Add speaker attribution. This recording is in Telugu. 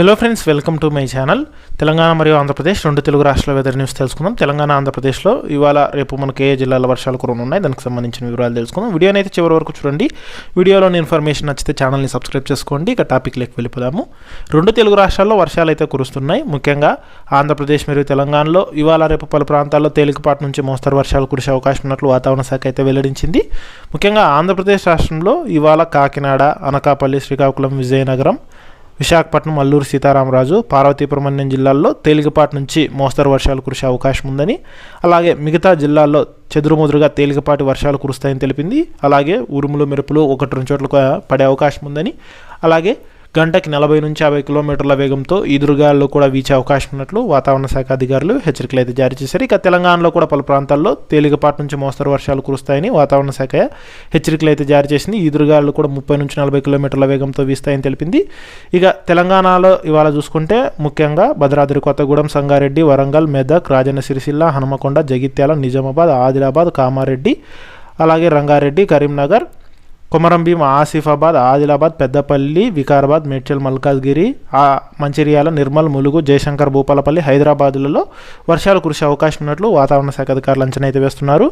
Speaker 1: Hello friends welcome to my channel Telangana మరియు ఆంధ్రప్రదేశ్ రెండు తెలుగు రాష్ట్రాల వెదర్ న్యూస్ తెలుసుకుందాం. తెలంగాణ ఆంధ్రప్రదేశ్లో ఇవాళ రేపు మనకి ఏ జిల్లాల వర్షాలు కురనున్నాయి దానికి సంబంధించిన వివరాలు తెలుసుకుందాం. వీడియోని అయితే చివరి వరకు చూడండి. వీడియోలోని ఇన్ఫర్మేషన్ నచ్చితే ఛానల్ని సబ్స్క్రైబ్ చేసుకోండి. ఇక టాపిక్లోకి వెళ్ళిపోదాము. రెండు తెలుగు రాష్ట్రాల్లో వర్షాలు అయితే కురుస్తున్నాయి. ముఖ్యంగా ఆంధ్రప్రదేశ్ మరియు తెలంగాణలో ఇవాళ రేపు పలు ప్రాంతాల్లో తేలికపాటి నుంచి మోస్తరు వర్షాలు కురిసే అవకాశం ఉన్నట్లు వాతావరణ శాఖ అయితే వెల్లడించింది. ముఖ్యంగా ఆంధ్రప్రదేశ్ రాష్ట్రంలో ఇవాళ కాకినాడ అనకాపల్లి శ్రీకాకుళం విజయనగరం విశాఖపట్నం అల్లూరు సీతారామరాజు పార్వతీపురమన్యం జిల్లాల్లో తేలికపాటి నుంచి మోస్తరు వర్షాలు కురిసే అవకాశం ఉందని అలాగే మిగతా జిల్లాల్లో చెదురుముదురుగా తేలికపాటి వర్షాలు కురుస్తాయని తెలిపింది. అలాగే ఉరుములు మెరుపులు ఒకటి రెండు చోట్ల పడే అవకాశం ఉందని అలాగే గంటకి నలభై నుంచి యాభై కిలోమీటర్ల వేగంతో ఈదురుగాల్లో కూడా వీచే అవకాశం ఉన్నట్లు వాతావరణ శాఖ అధికారులు హెచ్చరికలు అయితే జారీ చేశారు. ఇక తెలంగాణలో కూడా పలు ప్రాంతాల్లో తేలికపాటి నుంచి మోస్తరు వర్షాలు కురుస్తాయని వాతావరణ శాఖ హెచ్చరికలు అయితే జారీ చేసింది. ఈదురుగాలు కూడా ముప్పై నుంచి నలభై కిలోమీటర్ల వేగంతో వీస్తాయని తెలిపింది. ఇక తెలంగాణలో ఇవాళ చూసుకుంటే ముఖ్యంగా భద్రాద్రి కొత్తగూడెం సంగారెడ్డి వరంగల్ మెదక్ రాజన్న సిరిసిల్ల హనుమకొండ జగిత్యాల నిజామాబాద్ ఆదిలాబాద్ కామారెడ్డి అలాగే రంగారెడ్డి కరీంనగర్ కొమరంభీం ఆసిఫాబాద్ ఆదిలాబాద్ పెద్దపల్లి వికారాబాద్ మేడ్చల్ మల్కాజ్గిరి ఆ మంచిర్యాల నిర్మల్ ములుగు జయశంకర్ భూపాలపల్లి హైదరాబాదులలో వర్షాలు కురిసే అవకాశం ఉన్నట్లు వాతావరణ శాఖ అధికారులు అంచనా అయితే వేస్తున్నారు.